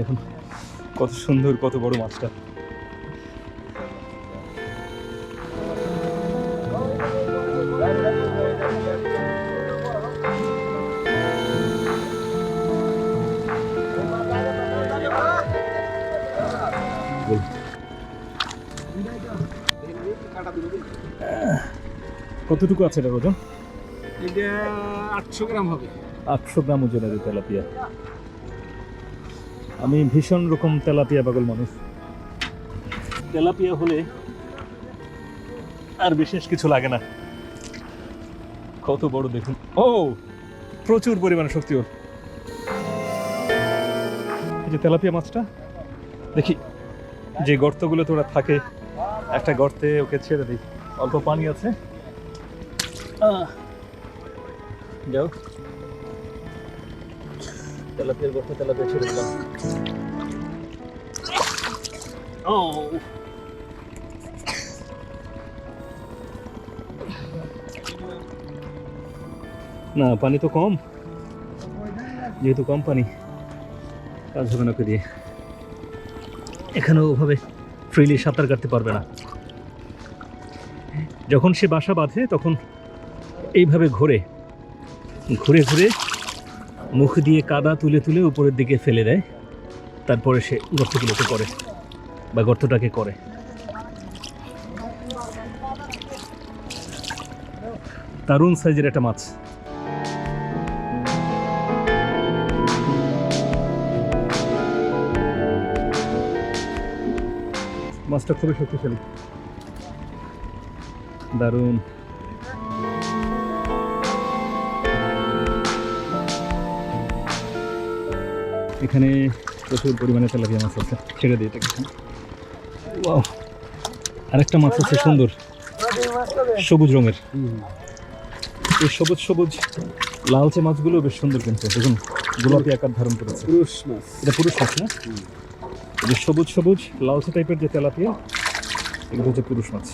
দেখুন কত সুন্দর কত বড় মাছটা। কতটুকু আছে এটা ওজন এটা আটশো গ্রাম হবে। আটশো গ্রাম ওজনের তেলাপিয়া। আমি ভীষণ রকম তেলাপিয়া পাগল মানুষ। তেলাপিয়া হলে আর বিশেষ কিছু লাগে না। কত বড় দেখুন। ও, প্রচুর পরিমাণে শক্তি ওর। এই যে তেলাপিয়া মাছটা, দেখি, যে গর্তগুলোতে ওরা থাকে, একটা গর্তে ওকে ছেড়ে দিই। অল্প পানি আছে। যাও। তেলাপিয়ার গর্তে তেলাপিয়া ছেড়ে দিলাম। ও। না পানি তো কম। যেহেতু কম পানি কাজ হবে না দিয়ে এখানেও ওভাবে ফ্রিলি সাঁতার কাটতে পারবে না। যখন সে বাসা বাঁধে তখন এইভাবে ঘোরে ঘুরে ঘুরে মুখ দিয়ে কাদা তুলে তুলে উপরের দিকে ফেলে দেয়। তারপরে সে গর্তগুলোকে করে বা গর্তটাকে করে। দারুণ সাইজের একটা মাছ। মাছটা খুবই শক্তিশালী। দারুণ। এখানে প্রচুর পরিমাণে তেলাপিয়া মাছ আছে। ছেড়ে দিই এটাকে। ওয়াও আরেকটা মাছ আছে সুন্দর সবুজ রঙের। এই সবুজ সবুজ লালচে মাছগুলো বেশ সুন্দর কিন্তু দেখুন গোলাপি আকার ধারণ করেছে। পুরুষ মাছ। এটা পুরুষ মাছ না? এই যে সবুজ সবুজ লালচে টাইপের যে তেলাপিয়া এগুলো হচ্ছে পুরুষ মাছ।